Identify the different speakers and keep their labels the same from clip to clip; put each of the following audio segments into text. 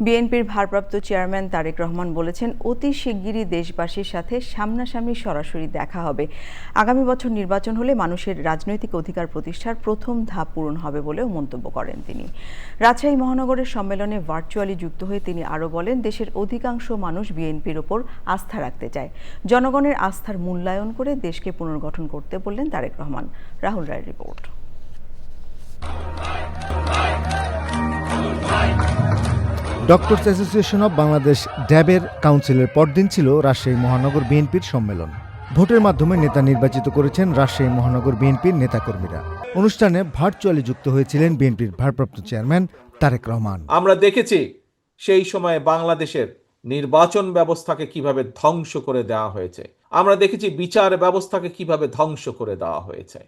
Speaker 1: বিএনপির ভারপ্রাপ্ত চেয়ারম্যান তারেক রহমান বলেছেন, অতি শিগগিরই দেশবাসীর সাথে সামনাসামনি সরাসরি দেখা হবে। আগামী বছর নির্বাচন হলে মানুষের রাজনৈতিক অধিকার প্রতিষ্ঠার প্রথম ধাপ পূরণ হবে বলেও মন্তব্য করেন তিনি। রাজশাহী মহানগরের সম্মেলনে ভার্চুয়ালি যুক্ত হয়ে তিনি আরও বলেন, দেশের অধিকাংশ মানুষ বিএনপির ওপর আস্থা রাখতে চায়। জনগণের আস্থার মূল্যায়ন করে দেশকে পুনর্গঠন করতে বললেন তারেক রহমান। রাহুল রায়ের report.
Speaker 2: Doctors association of Bangladesh ড্যাবের কাউন্সিলের পরদিন ছিল রাজশাহী মহানগর বিএনপির সম্মেলন। ভোটের মাধ্যমে নেতা নির্বাচিত করেছেন রাজশাহী মহানগর বিএনপির নেতাকর্মীরা। অনুষ্ঠানে ভার্চুয়ালি যুক্ত হয়েছিলেন বিএনপির ভারপ্রাপ্ত চেয়ারম্যান তারেক রহমান।
Speaker 3: আমরা দেখেছি সেই সময়ে বাংলাদেশের নির্বাচন ব্যবস্থাকে কীভাবে ধ্বংস করে দেওয়া হয়েছে। আমরা দেখেছি বিচার ব্যবস্থাকে কীভাবে ধ্বংস করে দেওয়া হয়েছে।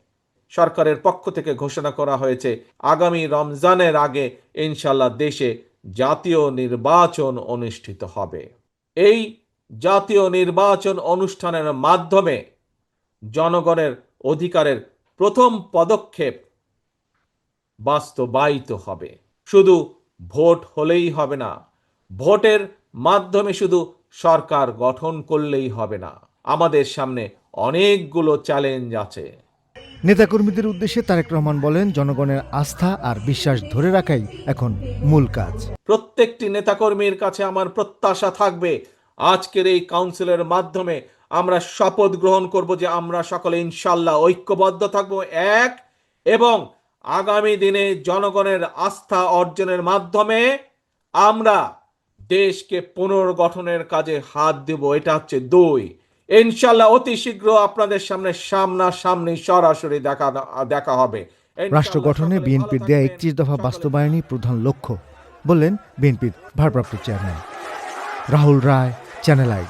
Speaker 3: সরকারের পক্ষ থেকে ঘোষণা করা হয়েছে, আগামী রমজানের আগে ইনশাল্লাহ দেশে জাতীয় নির্বাচন অনুষ্ঠিত হবে। এই জাতীয় নির্বাচন অনুষ্ঠানের মাধ্যমে জনগণের অধিকারের প্রথম পদক্ষেপ বাস্তবায়িত হবে। শুধু ভোট হলেই হবে না, ভোটের মাধ্যমে শুধু সরকার গঠন করলেই হবে না। আমাদের সামনে অনেকগুলো চ্যালেঞ্জ আছে।
Speaker 2: নেতাকর্মীদের উদ্দেশ্যে তারেক রহমান বলেন, জনগণের আস্থা আর বিশ্বাস ধরে রাখাই এখন মূল কাজ।
Speaker 3: প্রত্যেকটি নেতাকর্মীর কাছে আমার প্রত্যাশা থাকবে, আজকের এই কাউন্সিলের মাধ্যমে আমরা শপথ গ্রহণ করব যে আমরা সকলে ইনশাল্লাহ ঐক্যবদ্ধ থাকব, এক, এবং আগামী দিনে জনগণের আস্থা অর্জনের মাধ্যমে আমরা দেশকে পুনর্গঠনের কাজে হাত দেব, এটা হচ্ছে দুই। ইনশাল্লাহ অতি শীঘ্র আপনাদের সামনে সামনা সামনাসামনি সরাসরি দেখা দেখা হবে।
Speaker 2: রাষ্ট্র গঠনে বিএনপির দেয়া একত্রিশ দফা বাস্তবায়নই প্রধান লক্ষ্য বললেন বিএনপির ভারপ্রাপ্ত chairman. Rahul Roy channel I